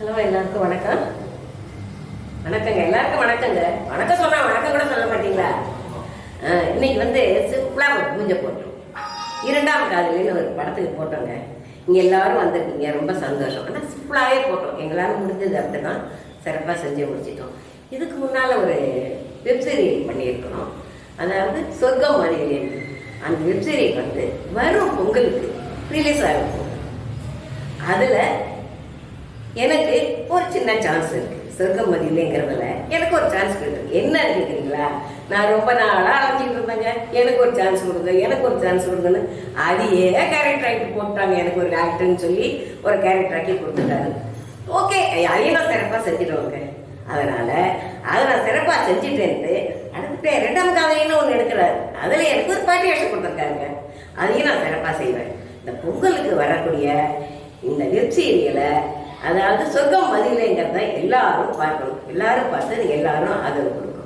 Hello எல்லாருக்கும் வணக்கம். வணக்கங்க. எல்லாருக்கும் வணக்கங்க. வணக்கம் சொன்னா வணக்கம் கூட சொல்ல மாட்டீங்களா? இன்னைக்கு வந்து சிம்பிளா ஒரு பூஜை போட்டோம். இரண்டாம் காதலின்னு ஒரு படத்துக்கு போட்டோங்க. இங்க எல்லாரும் வந்திருக்கீங்க. ரொம்ப சந்தோஷம். ஆனால் சிம்பிளாவே போட்டோம். எங்களால் முடிஞ்சது அப்படிதான் சிறப்பாக செஞ்சு முடிச்சிட்டோம். இதுக்கு முன்னால ஒரு வெப்சீரியல் பண்ணியிருக்கிறோம். அதாவது சொர்க்கம் மாதிரி அந்த வெப்சீரியல் வந்து வரும் பொங்கலுக்கு ரிலீஸ் ஆகும். அதுல எனக்கு ஒரு சின்ன சான்ஸ் இருக்கு. சொர்க்கம் மதியிலேங்கிறதுல எனக்கு ஒரு சான்ஸ் இருக்கு என்ன கேக்குறீங்களா? நான் ரொம்ப நாளா அலைஞ்சிட்டு இருந்தேங்க. எனக்கு ஒரு சான்ஸ் கொடுங்க எனக்கு ஒரு சான்ஸ் கொடுங்கன்னு அதையே கேரக்டர் ஆக்கி போட்டாங்க எனக்கு ஒரு ஆக்டர்னு சொல்லி ஒரு கேரக்டர் ஆக்கி கொடுத்துட்டாரு. ஓகே அதையும் நான் சிறப்பாக செஞ்சிடுவாங்க. அதனால அதை நான் சிறப்பாக செஞ்சுட்டேன்ட்டு அடுத்து ரெண்டாம் காதலின்னு ஒன்று எடுக்கிறாரு. அதில் எனக்கு ஒரு பாட்டி வேஷம் கொடுத்துருக்காங்க அதையும் நான் சிறப்பாக செய்வேன். இந்த பொங்கலுக்கு வரக்கூடிய இந்த வெப் சீரியலை அதாவது சொர்க்கம் மதியிலைங்கிறத எல்லாரும் பார்க்கணும். எல்லாரும் பார்த்து எல்லாரும் ஆதரவு கொடுக்கணும்.